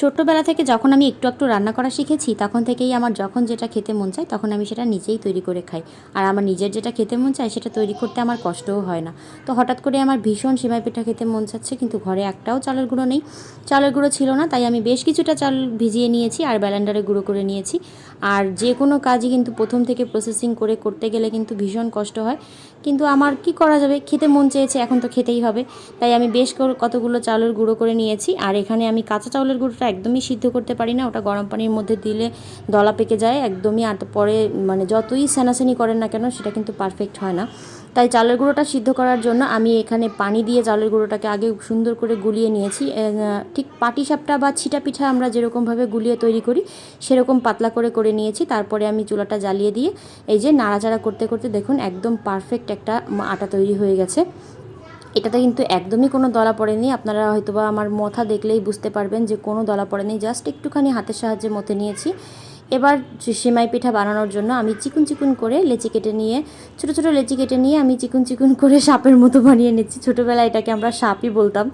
ছোট্টবেলা থেকে যখন আমি একটু একটু রান্না করা শিখেছি, তখন থেকেই আমার যখন যেটা খেতে মন চায়, তখন আমি সেটা নিজেই তৈরি করে খাই। আর আমার নিজের যেটা খেতে মন চায়, সেটা তৈরি করতে আমার কষ্টও হয় না। তো হঠাৎ করে আমার ভীষণ সিমাই পিঠা খেতে মন চাচ্ছে, কিন্তু ঘরে একটাও চালের গুঁড়ো নেই। চালের গুঁড়ো ছিল না, তাই আমি বেশ কিছুটা চাল ভিজিয়ে নিয়েছি আর ব্যালেন্ডারে গুঁড়ো করে নিয়েছি। আর যে কোনো কাজই কিন্তু প্রথম থেকে প্রসেসিং করে করতে গেলে কিন্তু ভীষণ কষ্ট হয়। কিন্তু আমার কি করা যাবে? খেতে মন চেয়েছে, এখন তো খেতেই হবে। তাই আমি বেশ কতগুলো চালের গুঁড়ো করে নিয়েছি। আর এখানে আমি কাঁচা চাউলের গুঁড়োটা একদমই সিদ্ধ করতে পারি না। ওটা গরম পানির মধ্যে দিলে দলা পেকে যায়। একদমই আর পরে মানে যতই সেনাসেনি করেন না কেন, সেটা কিন্তু পারফেক্ট হয় না। তাই চালের গুঁড়োটা সিদ্ধ করার জন্য আমি এখানে পানি দিয়ে চালের গুঁড়োটাকে আগে সুন্দর করে গুলিয়ে নিয়েছি। ঠিক পাটিসাপটা বা ছিটা পিঠা আমরা যেরকমভাবে গুলিয়ে তৈরি করি, সেরকম পাতলা করে করে নিয়েছি। তারপরে আমি চুলাটা জ্বালিয়ে দিয়ে এই যে নাড়াচাড়া করতে করতে দেখুন একদম পারফেক্ট একটা আটা তৈরি হয়ে গেছে। এটাতে কিন্তু একদমই কোনো দলা পড়েনি। আপনারা হয়তোবা আমার মথা দেখলেই বুঝতে পারবেন যে কোনো দলা পড়েনি। জাস্ট একটুখানি হাতের সাহায্যে মতে নিয়েছি। এবার সেমাই পিঠা বানানোর জন্য আমি চিকুন চিকুন করে লেচি কেটে নিয়ে, ছোটো ছোটো লেচি কেটে নিয়ে আমি চিকুন চিকুন করে সাপের মতো বানিয়ে নিচ্ছি। ছোটোবেলায় এটাকে আমরা সাপই বলতাম।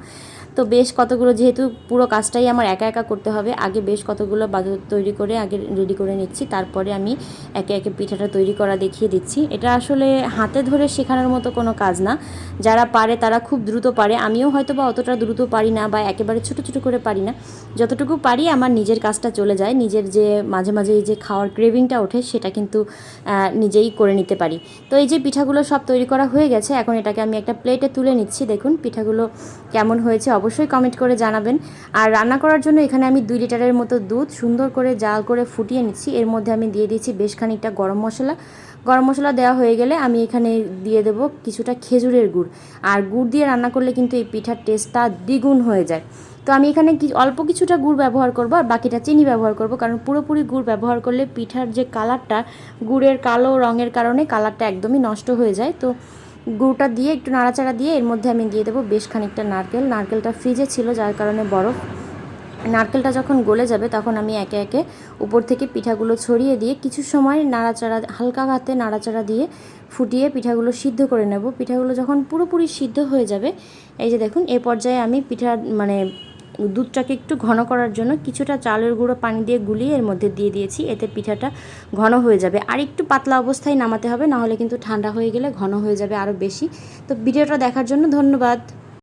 তো বেশ কতগুলো, যেহেতু পুরো কাজটাই আমার একা একা করতে হবে, আগে বেশ কতগুলো বাজার তৈরি করে আগে রেডি করে নিচ্ছি, তারপরে আমি একে একে পিঠাটা তৈরি করা দেখিয়ে দিচ্ছি। এটা আসলে হাতে ধরে শেখানোর মতো কোনো কাজ না, যারা পারে তারা খুব দ্রুত পারে, আমিও হয়তো বা অতটা দ্রুত পারি না বা একেবারে ছোটো ছোটো করে পারি না, যতটুকু পারি আমার নিজের কাজটা চলে যায়, নিজের যে মাঝে মাঝে এই যে খাওয়ার ক্রেভিংটা ওঠে, সেটা কিন্তু নিজেই করে নিতে পারি। তো এই যে পিঠাগুলো সব তৈরি করা হয়ে গেছে, এখন এটাকে আমি একটা প্লেটে তুলে নিচ্ছি, দেখুন পিঠাগুলো কেমন হয়েছে, অবশ্যই কমেন্ট করে জানাবেন। আর রান্না করার জন্য এখানে আমি দুই লিটারের মতো দুধ সুন্দর করে জাল করে ফুটিয়ে নিচ্ছি। এর মধ্যে আমি দিয়ে দিচ্ছি বেশ খানিকটা গরম মশলা। গরম মশলা দেওয়া হয়ে গেলে আমি এখানে দিয়ে দেবো কিছুটা খেজুরের গুড়। আর গুড় দিয়ে রান্না করলে কিন্তু এই পিঠার টেস্টটা দ্বিগুণ হয়ে যায়। তো আমি এখানে কি অল্প কিছুটা গুড় ব্যবহার করব আর বাকিটা চিনি ব্যবহার করব। কারণ পুরোপুরি গুড় ব্যবহার করলে পিঠার যে কালারটা গুড়ের কালো রঙের কারণে কালারটা একদমই নষ্ট হয়ে যায়। তো গুড়টা দিয়ে, একটু নাড়াচাড়া দিয়ে এর মধ্যে আমি দিয়ে দেবো বেশ খানিকটা নারকেল। নারকেলটা ফ্রিজে ছিল, যার কারণে বরফ। নারকেলটা যখন গলে যাবে, তখন আমি একে একে উপর থেকে পিঠাগুলো ছড়িয়ে দিয়ে কিছু সময় নাড়াচাড়া, হালকা হাতে নাড়াচাড়া দিয়ে ফুটিয়ে পিঠাগুলো সিদ্ধ করে নেব। পিঠাগুলো যখন পুরোপুরি সিদ্ধ হয়ে যাবে, এই যে দেখুন, এ পর্যায়ে আমি পিঠা মানে দুধটাকে একটু ঘন করার জন্য কিছুটা চালের গুঁড়ো পানি দিয়ে গুলিয়ে এর মধ্যে দিয়ে দিয়েছি। এতে পিঠাটা ঘন হয়ে যাবে। আর একটু পাতলা অবস্থায় নামাতে হবে, নাহলে কিন্তু ঠান্ডা হয়ে গেলে ঘন হয়ে যাবে আরও বেশি। তো ভিডিওটা দেখার জন্য ধন্যবাদ।